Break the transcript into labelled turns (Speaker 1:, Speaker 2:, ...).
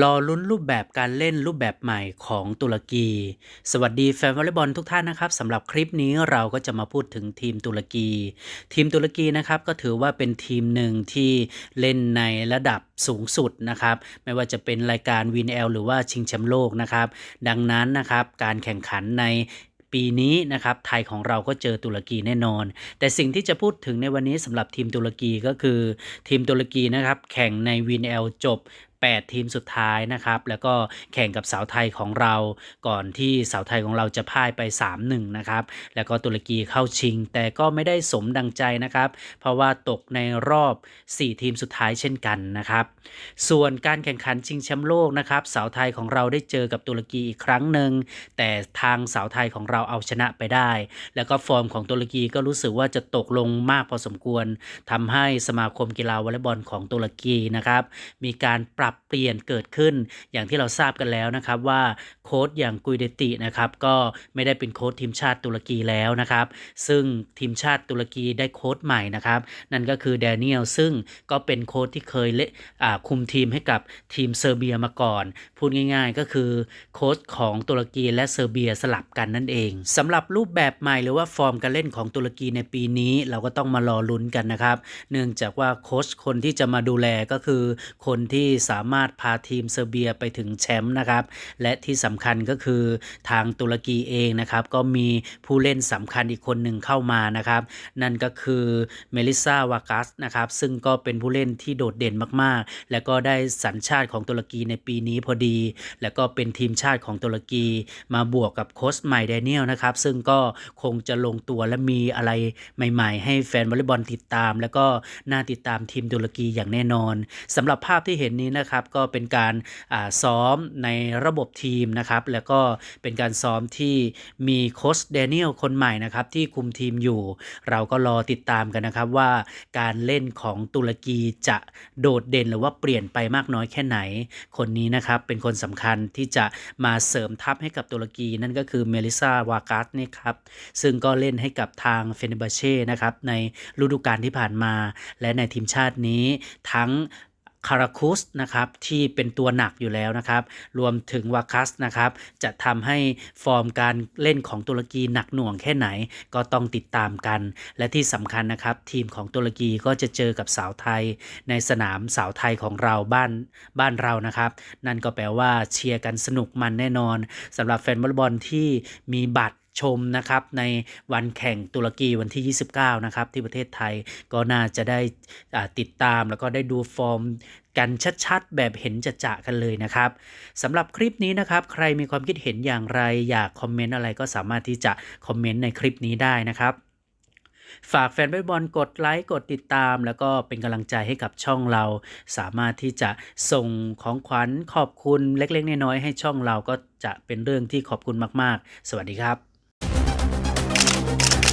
Speaker 1: รอลุ้นรูปแบบการเล่นรูปแบบใหม่ของตุรกี สวัสดีแฟนวอลเลย์บอลทุกท่านนะครับสำหรับคลิปนี้เราก็จะมาพูดถึงทีมตุรกี ทีมตุรกีนะครับก็ถือว่าเป็นทีมหนึ่งที่เล่นในระดับสูงสุดนะครับ ไม่ว่าจะเป็นรายการวินเอลหรือว่าชิงแชมป์โลกนะครับ ดังนั้นนะครับการแข่งขันในปีนี้นะครับไทยของเราก็เจอตุรกีแน่นอน แต่สิ่งที่จะพูดถึงในวันนี้สำหรับทีมตุรกีก็คือ ทีมตุรกีนะครับแข่งในวินเอลจบ 8 ทีมสุดท้ายนะครับ แล้วก็แข่งกับสาวไทยของเรา ก่อนที่สาวไทยของเราจะพ่ายไป 3-1 นะครับ แล้วก็ตุรกีเข้าชิง แต่ก็ไม่ได้สมดังใจนะครับ เพราะว่าตกในรอบ 4 ทีมสุดท้ายเช่นกันนะครับ ส่วนการแข่งขันชิงแชมป์โลกนะครับสาวไทยของเราได้เจอกับตุรกีอีกครั้งหนึ่ง แต่ทางสาวไทยของเราเอาชนะไปได้ แล้วก็ฟอร์มของตุรกีก็รู้สึกว่าจะตกลงมากพอสมควรทำให้สมาคมกีฬาวอลเลย์บอลของตุรกีนะครับ มีการปรับเปลี่ยนเกิดขึ้น อย่างที่เราทราบกันแล้วนะครับว่าโค้ชอย่างกุยเดตินะครับก็ไม่ได้เป็นโค้ชทีมชาติตุรกีแล้วนะครับ ซึ่งทีมชาติตุรกีได้โค้ชใหม่นะครับ นั่นก็คือแดเนียลซึ่งก็เป็นโค้ชที่เคยเละอ่าคุมทีมให้กับทีมเซอร์เบียมาก่อน พูดง่าย ๆ ก็คือโค้ชของตุรกีและเซอร์เบียสลับกันนั่นเองสำหรับรูปแบบใหม่หรือว่าฟอร์มการเล่นของตุรกีในปีนี้เราก็ต้องมารอลุ้นกันนะครับ เนื่องจากว่าโค้ชคนที่จะมาดูแลก็คือคนที่สาามารถพาทีมเซอร์เบียไปถึงแชมป์นะครับ และที่สำคัญก็คือทางตุรกีเองนะครับก็มีผู้เล่นสำคัญอีกคนหนึ่งเข้ามานะครับ นั่นก็คือเมลิซาวากัสนะครับซึ่งก็เป็นผู้เล่นที่โดดเด่นมากๆ แล้วก็ได้สัญชาติของตุรกีในปีนี้พอดี แล้วก็เป็นทีมชาติของตุรกีมาบวกกับโค้ชใหม่แดเนียลนะครับ ซึ่งก็คงจะลงตัวและมีอะไรใหม่ ๆ ให้แฟนวอลเลย์บอลติดตาม แล้วก็น่าติดตามทีมตุรกีอย่างแน่นอนสำหรับภาพที่เห็นนี้นะครับก็เป็นการาซ้อมในระบบทีมนะครับแล้วก็เป็นการซ้อมที่มีโค้ชแดเนียลคนใหม่นะครับที่คุมทีมอยู่ เราก็รอติดตามกันนะครับว่าการเล่นของตุรกีจะโดดเด่นหรือว่าเปลี่ยนไปมากน้อยแค่ไหน คนนี้นะครับเป็นคนสำคัญที่จะมาเสริมทัพให้กับตุรกีนั่นก็คือเมลิซาวากัสนี่ครับซึ่งก็เล่นให้กับทางเฟเนบาเช่นะครับในฤดูกาลที่ผ่านมา และในทีมชาตินี้ทั้ง คาราคุสนะครับที่เป็นตัวหนักอยู่แล้วนะครับ รวมถึงวาคัสนะครับ จะทำให้ฟอร์มการเล่นของตุรกีหนักหน่วงแค่ไหนก็ต้องติดตามกัน และที่สำคัญนะครับ ทีมของตุรกีก็จะเจอกับสาวไทย ในสนามสาวไทยของเราบ้านบ้านเรานะครับ นั่นก็แปลว่าเชียร์กันสนุกมันแน่นอนสำหรับแฟนวอลบอลที่มีบัตร ชมนะครับในวันแข่งตุรกีวันที่ 29 นะครับที่ประเทศไทยก็น่าจะได้ติดตามแล้วก็ได้ดูฟอร์มกันชัดๆ แบบเห็นจะจะๆกันเลยนะครับสำหรับคลิปนี้นะครับ ใครมีความคิดเห็นอย่างไร อยากคอมเมนต์อะไรก็สามารถที่จะคอมเมนต์ในคลิปนี้ได้นะครับฝากแฟนบอลกดไลค์กดติดตาม แล้วก็เป็นกำลังใจให้กับช่องเรา สามารถที่จะส่งของขวัญขอบคุณเล็กๆน้อยๆให้ช่องเราก็จะเป็นเรื่องที่ขอบคุณมาก ๆ สวัสดีครับ Thank you.